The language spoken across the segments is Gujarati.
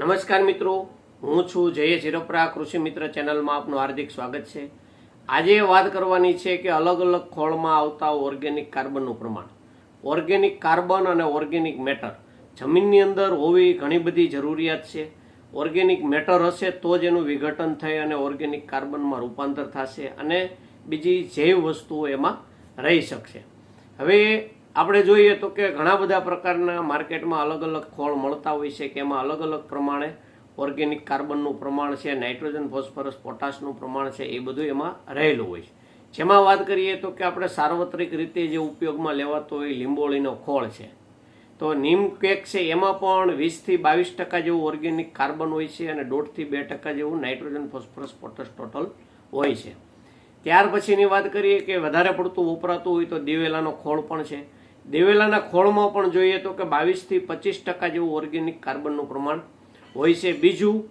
નમસ્કાર મિત્રો, હું છું જય હિરપરા કૃષિ મિત્ર ચેનલમાં આપનું હાર્દિક સ્વાગત છે. આજે વાત કરવાની છે કે અલગ અલગ ખોળમાં આવતા ઓર્ગેનિક કાર્બનનું પ્રમાણ. ઓર્ગેનિક કાર્બન અને ઓર્ગેનિક મેટર જમીનની અંદર હોવી ઘણી બધી જરૂરિયાત છે. ઓર્ગેનિક મેટર હશે તો જ એનું વિઘટન થઈ અને ઓર્ગેનિક કાર્બનમાં રૂપાંતર થશે અને બીજી જૈવ વસ્તુઓ એમાં રહી શકશે. હવે આપણે જોઈએ તો કે ઘણા બધા પ્રકારના માર્કેટમાં અલગ અલગ ખોળ મળતા હોય છે કે એમાં અલગ અલગ પ્રમાણે ઓર્ગેનિક કાર્બનનું પ્રમાણ છે, નાઇટ્રોજન, ફોસ્ફરસ, પોટાશનું પ્રમાણ છે, એ બધું એમાં રહેલું હોય છે. જેમાં વાત કરીએ તો કે આપણે સાર્વત્રિક રીતે જે ઉપયોગમાં લેવાતો હોય લીંબોળીનો ખોળ છે. તો નીમ કેક છે, એમાં પણ વીસથી બાવીસ ટકા જેવું ઓર્ગેનિક કાર્બન હોય છે અને દોઢથી બે ટકા જેવું નાઇટ્રોજન, ફોસ્ફરસ, પોટાશ ટોટલ હોય છે. ત્યાર પછીની વાત કરીએ કે વધારે પડતું વપરાતું હોય તો દિવેલાનો ખોળ પણ છે. દિવેલાના ખોળમાં પણ જોઈએ તો કે બાવીસથી પચીસ ટકા જેવું ઓર્ગેનિક કાર્બનનું પ્રમાણ હોય છે. બીજું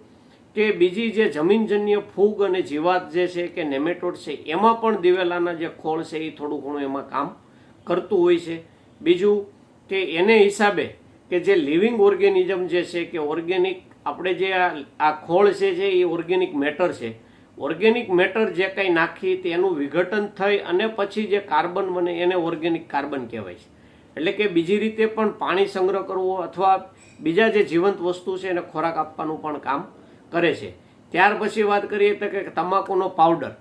કે બીજી જે જમીનજન્ય ફૂગ અને જીવાત જે છે કે નેમેટોડ છે, એમાં પણ દિવેલાના જે ખોળ છે એ થોડું ઘણું એમાં કામ કરતું હોય છે. બીજું કે એને હિસાબે કે જે લિવિંગ ઓર્ગેનિઝમ જે છે કે ઓર્ગેનિક આપણે જે આ ખોળ છે જે એ ઓર્ગેનિક મેટર છે. ઓર્ગેનિક મેટર જે કંઈ નાખી તેનું વિઘટન થઈ અને પછી જે કાર્બન બને એને ઓર્ગેનિક કાર્બન કહેવાય છે. એટલે કે બીજી રીતે પણ પાણી સંગ્રહ કરવો અથવા બીજા જે જીવંત વસ્તુ છે એને ખોરાક આપવાનું પણ કામ કરે છે. ત્યાર પછી વાત કરીએ તો કે તમાકુનો પાવડર.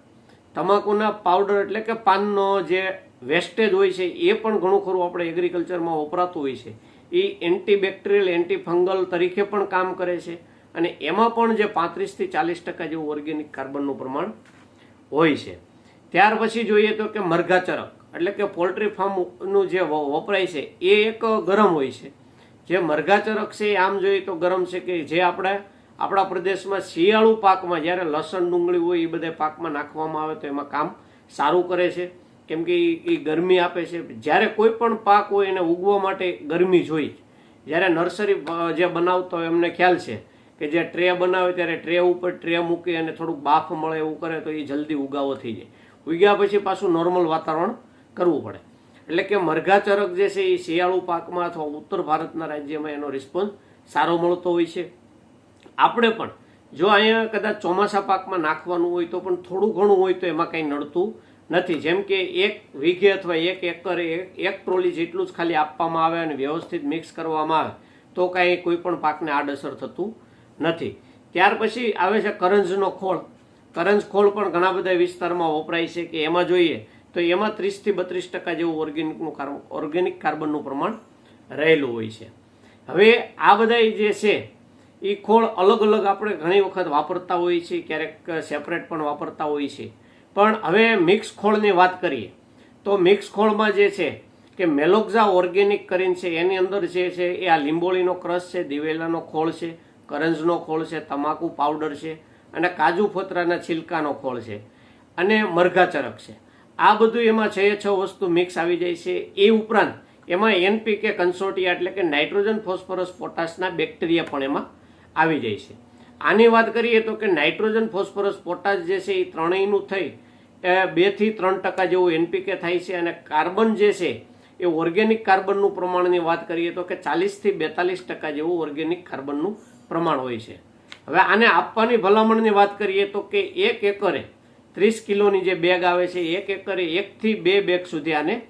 તમાકુના પાવડર એટલે કે પાનનો જે વેસ્ટેજ હોય છે એ પણ ઘણું ખરું આપણે એગ્રીકલ્ચરમાં વપરાતું હોય છે. એ એન્ટીબેક્ટેરિયલ એન્ટીફંગલ તરીકે પણ કામ કરે છે અને એમાં પણ જે પાંત્રીસથી ચાલીસ ટકા જેવું ઓર્ગેનિક કાર્બનનું પ્રમાણ હોય છે. ત્યાર પછી જોઈએ તો કે મરઘાચરક એટલે કે પોલ્ટ્રી ફાર્મનું જે વપરાય છે, એ એક ગરમ હોય છે. જે મરઘાચરક છે, એ આમ જોઈએ તો ગરમ છે કે જે આપણે, આપણા પ્રદેશમાં શિયાળુ પાકમાં જ્યારે લસણ ડુંગળી હોય એ બધા પાકમાં નાખવામાં આવે તો એમાં કામ સારું કરે છે. કેમ કે એ ગરમી આપે છે. જ્યારે કોઈ પણ પાક હોય એને ઉગવા માટે ગરમી જોઈ. જ્યારે નર્સરી જે બનાવતો હોય એમને ખ્યાલ છે કે જે ટ્રે બનાવે ત્યારે ટ્રે ઉપર ટ્રે મૂકી અને થોડુંક બાફ મળે એવું કરે તો એ જલ્દી ઉગાવો થઈ જાય. ઉગ્યા પછી પાછું નોર્મલ વાતાવરણ કરવું પડે. એટલે કે મરઘાચરક જે છે એ શિયાળુ પાકમાં અથવા ઉત્તર ભારતના રાજ્યમાં એનો રિસ્પોન્સ સારો મળતો હોય છે. આપણે પણ જો અહીંયા કદાચ ચોમાસા પાકમાં નાખવાનું હોય તો પણ થોડું ઘણું હોય તો એમાં કંઈ નડતું નથી. જેમ કે એક વીઘે અથવા એક એકરે એક- ટ્રોલી જેટલું જ ખાલી આપવામાં આવે અને વ્યવસ્થિત મિક્સ કરવામાં આવે તો કાંઈ કોઈ પણ પાકને આડઅસર થતું નથી. ત્યાર પછી આવે છે કરંજનો ખોળ. કરંજ ખોળ પણ ઘણા બધા વિસ્તારમાં વપરાય છે કે એમાં જોઈએ તો એમાં ત્રીસથી બત્રીસ ટકા જેવું ઓર્ગેનિકનું કાર્બ, ઓર્ગેનિક કાર્બનનું પ્રમાણ રહેલું હોય છે. હવે આ બધા જે છે એ ખોળ અલગ અલગ આપણે ઘણી વખત વાપરતા હોઈએ છીએ ક્યારેક સેપરેટ પણ વાપરતા હોઈએ છીએ પણ હવે મિક્સ ખોળની વાત કરીએ, તો મિક્સ ખોળમાં જે છે કે મેલોક્ઝા ઓર્ગેનિક કરીને છે, એની અંદર જે છે, એ આ લીંબોળીનો ક્રશ છે, દિવેલાનો ખોળ છે, કરંજનો ખોળ છે, તમાકુ પાવડર છે, અને કાજુ ફોતરાના છિલકાનો ખોળ છે, અને મરઘાચરક છે. આ બધું એમાં છ છ વસ્તુ મિક્સ આવી જાય છે. એ ઉપરાંત એમાં એનપીકે કન્સોટિયા એટલે કે નાઇટ્રોજન ફોસ્ફરસ પોટાશના બેક્ટેરિયા પણ એમાં આવી જાય છે. આની વાત કરીએ તો કે નાઇટ્રોજન ફોસ્ફરસ પોટાશ જે છે એ ત્રણેયનું થઈ બેથી ત્રણ ટકા જેવું એનપીકે થાય છે અને કાર્બન જે છે એ ઓર્ગેનિક કાર્બનનું પ્રમાણની વાત કરીએ તો કે ચાલીસથી બેતાલીસ ટકા જેવું ઓર્ગેનિક કાર્બનનું પ્રમાણ હોય છે. હવે આને આપવાની ભલામણની વાત કરીએ તો કે એક એકરે ત્રીસ કિલોની જે બેગ આવે છે, એક એકરે એકથી બે બેગ સુધી આને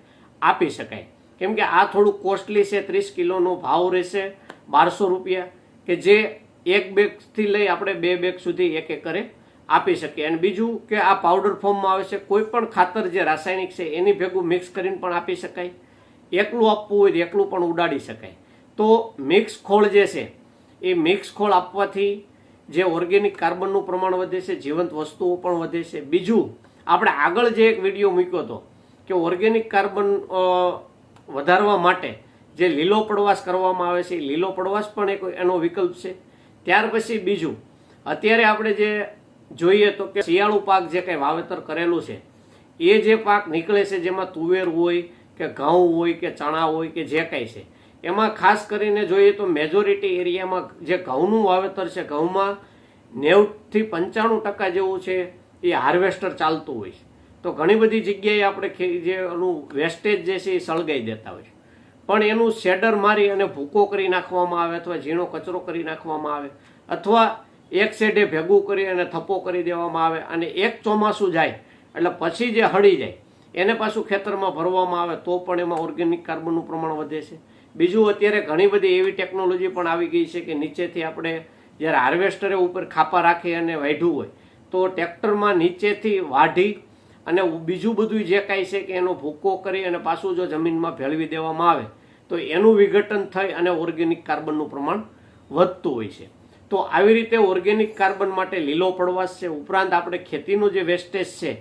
આપી શકાય. કેમ કે આ થોડું કોસ્ટલી છે, ત્રીસ કિલોનો ભાવ રહેશે બારસો રૂપિયા, કે જે એક બેગથી લઈ આપણે બે બેગ સુધી એક એકરે આપી શકીએ. અને બીજું કે આ પાવડર ફોર્મમાં આવે છે, કોઈ પણ ખાતર જે રાસાયણિક છે, એની ભેગું મિક્સ કરીને પણ આપી શકાય. એકલું આપવું હોય એકલું પણ ઉડાડી શકાય. તો મિક્સ ખોળ જે છે, એ મિક્સ ખોળ આપવાથી જે ઓર્ગેનિક કાર્બનનું પ્રમાણ વધે છે, જીવંત વસ્તુઓ પણ વધે છે. બીજું, આપણે આગળ જે એક વીડિયો મૂક્યો હતો કે ઓર્ગેનિક કાર્બન વધારવા માટે જે લીલો પડવાશ કરવામાં આવે છે લીલો પડવાશ પણ એક એનો વિકલ્પ છે. ત્યાર પછી બીજું, અત્યારે આપણે જે જોઈએ તો કે શિયાળુ પાક જે કંઈ વાવેતર કરેલું છે, એ જે પાક નીકળે છે જેમાં તુવેર હોય કે ઘઉં હોય કે ચણા હોય કે જે કાંઈ છે એમાં ખાસ કરીને જોઈએ તો મેજોરિટી એરિયામાં જે ઘઉંનું વાવેતર છે, ઘઉંમાં નેવથી પંચાણું ટકા જેવું છે એ હાર્વેસ્ટર ચાલતું હોય છે. તો ઘણી બધી જગ્યાએ આપણે જે એનું વેસ્ટેજ જે છે એ સળગાઈ દેતા હોય છે. પણ એનું શેડર મારી અને ભૂકો કરી નાખવામાં આવે અથવા ઝીણો કચરો કરી નાખવામાં આવે અથવા એક શેડે ભેગું કરી અને થપ્પો કરી દેવામાં આવે અને એક ચોમાસું જાય એટલે પછી જે હળી જાય, એને પાછું ખેતરમાં ભરવામાં આવે તો પણ એમાં ઓર્ગેનિક કાર્બનનું પ્રમાણ વધે છે. બીજું અત્યારે ઘણી બધી એવી ટેકનોલોજી પણ આવી ગઈ છે કે નીચેથી આપણે જ્યારે હાર્વેસ્ટરે ઉપર ખાપા રાખી અને વાઢ્યું હોય, તો ટ્રેક્ટરમાં નીચેથી વાઢી અને બીજું બધું જે કાંઈ છે કે એનો ભૂકો કરી અને પાછું જો જમીનમાં ભેળવી દેવામાં આવે, તો એનું વિઘટન થઈ અને ઓર્ગેનિક કાર્બનનું પ્રમાણ વધતું હોય છે. તો આવી રીતે ઓર્ગેનિક કાર્બન માટે લીલો પડવાશ છે. ઉપરાંત આપણે ખેતીનું જે વેસ્ટેજ છે,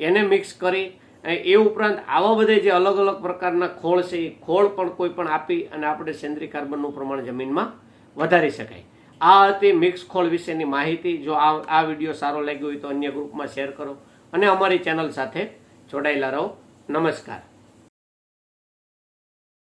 એને મિક્સ કરી એ ઉપરાંત આવા બધા જે અલગ અલગ પ્રકારના ખોળ છે, એ ખોળ પણ કોઈ પણ આપી અને આપણે સેન્દ્રીય કાર્બનનું પ્રમાણ જમીનમાં વધારી શકાય. આ હતી મિક્સ ખોળ વિશેની માહિતી. જો આ આ વીડિયો સારો લાગ્યો હોય તો અન્ય ગ્રુપમાં શેર કરો અને અમારી ચેનલ સાથે જોડાયેલા રહો. નમસ્કાર.